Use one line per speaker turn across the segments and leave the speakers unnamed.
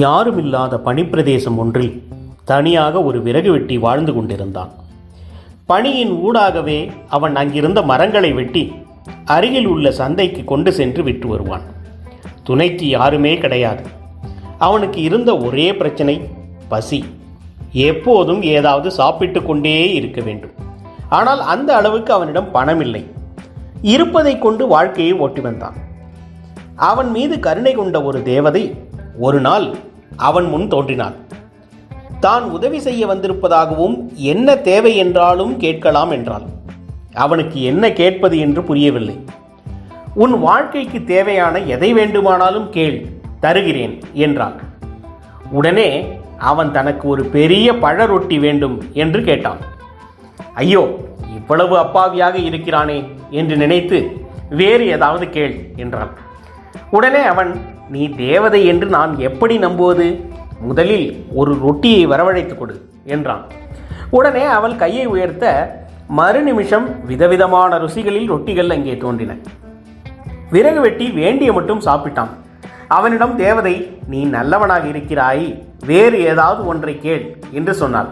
யாருமில்லாத பனிப்பிரதேசம் ஒன்றில் தனியாக ஒரு விறகு வெட்டி வாழ்ந்து கொண்டிருந்தான். பனியின் ஊடாகவே அவன் அங்கிருந்த மரங்களை வெட்டி அருகில் உள்ள சந்தைக்கு கொண்டு சென்று விட்டு வருவான். துணைக்கு யாருமே கிடையாது. அவனுக்கு இருந்த ஒரே பிரச்சனை பசி. எப்போதும் ஏதாவது சாப்பிட்டு கொண்டே இருக்க வேண்டும். ஆனால் அந்த அளவுக்கு அவனிடம் பணம் இல்லை இருப்பதை கொண்டு வாழ்க்கையை ஓட்டி வந்தான். அவன் மீது கருணை கொண்ட ஒரு தேவதை ஒரு நாள் அவன் முன் தோன்றினாள் தான் உதவி செய்ய வந்திருப்பதாகவும் என்ன தேவை என்றாலும் கேட்கலாம் என்றாள். அவனுக்கு என்ன கேட்பது என்று புரியவில்லை. உன் வாழ்க்கைக்கு தேவையான எதை வேண்டுமானாலும் கேள் தருகிறேன் என்றான் உடனே அவன் தனக்கு ஒரு பெரிய பழ ரொட்டி வேண்டும் என்று கேட்டான். ஐயோ இவ்வளவு அப்பாவியாக இருக்கிறானே என்று நினைத்து வேறு ஏதாவது கேள் என்றான். உடனே அவன் நீ தேவதை என்று நான் எப்படி நம்புவது? முதலில் ஒரு ரொட்டியை வரவழைத்து கொடு என்றான். உடனே அவள் கையை உயர்த்த மறுநிமிஷம் விதவிதமான ருசிகளில் ரொட்டிகள் அங்கே தோன்றின. விறகு வெட்டி வேண்டிய மட்டும் சாப்பிட்டான். அவனிடம் தேவதை நீ நல்லவனாக இருக்கிறாய் வேறு ஏதாவது ஒன்றை கேள் என்று சொன்னாள்.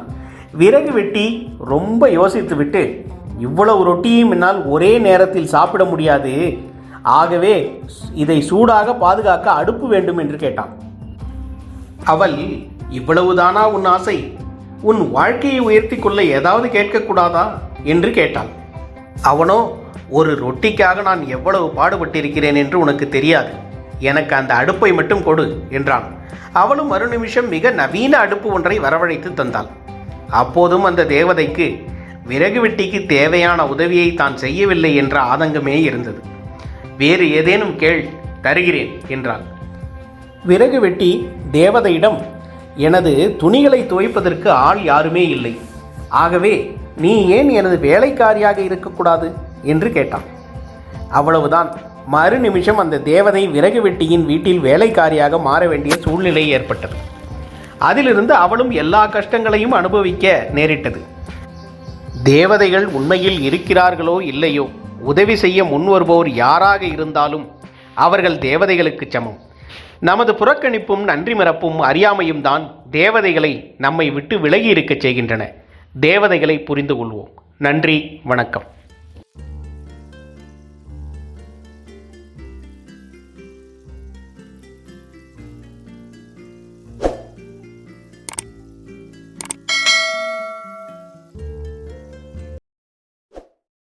விறகு வெட்டி ரொம்ப யோசித்துவிட்டு இவ்வளவு ரொட்டியும் என்னால் ஒரே நேரத்தில் சாப்பிட முடியாது ஆகவே இதை சூடாக பாதுகாக்க அடுப்பு வேண்டும் என்று கேட்டான். அவள் இவ்வளவுதானா உன் ஆசை? உன் வாழ்க்கையை உயர்த்தி கொள்ள ஏதாவது கேட்கக்கூடாதா? என்று கேட்டாள். அவனோ ஒரு ரொட்டிக்காக நான் எவ்வளவு பாடுபட்டிருக்கிறேன் என்று உனக்கு தெரியாது. எனக்கு அந்த அடுப்பை மட்டும் கொடு என்றான். அவளும் மறுநிமிஷம் மிக நவீன அடுப்பு ஒன்றை வரவழைத்து தந்தாள். அப்போதும் அந்த தேவதைக்கு விறகு வெட்டிக்கு தேவையான உதவியை தான் செய்யவில்லை என்ற ஆதங்கமே இருந்தது. வேறு ஏதேனும் கேள் தருகிறேன் என்றாள். விறகு வெட்டி தேவதையிடம் எனது துணிகளை துவைப்பதற்கு ஆள் யாருமே இல்லை. ஆகவே நீ ஏன் எனது வேலைக்காரியாக இருக்கக்கூடாது? என்று கேட்டான். அவ்வளவுதான். மறு நிமிஷம் அந்த தேவதை விறகு வெட்டியின் வீட்டில் வேலைக்காரியாக மாற வேண்டிய சூழ்நிலை ஏற்பட்டது. அதிலிருந்து அவளும் எல்லா கஷ்டங்களையும் அனுபவிக்க நேரிட்டது. தேவதைகள் உண்மையில் இருக்கிறார்களோ இல்லையோ உதவி செய்ய முன்வருபவர் யாராக இருந்தாலும் அவர்கள் தேவதைகளுக்கு சமம். நமது புறக்கணிப்பும் நன்றி மறப்பும் அறியாமையும் தான் தேவதைகளை நம்மை விட்டு விலகி இருக்கச் செய்கின்றன. தேவதைகளை புரிந்து கொள்வோம். நன்றி வணக்கம்.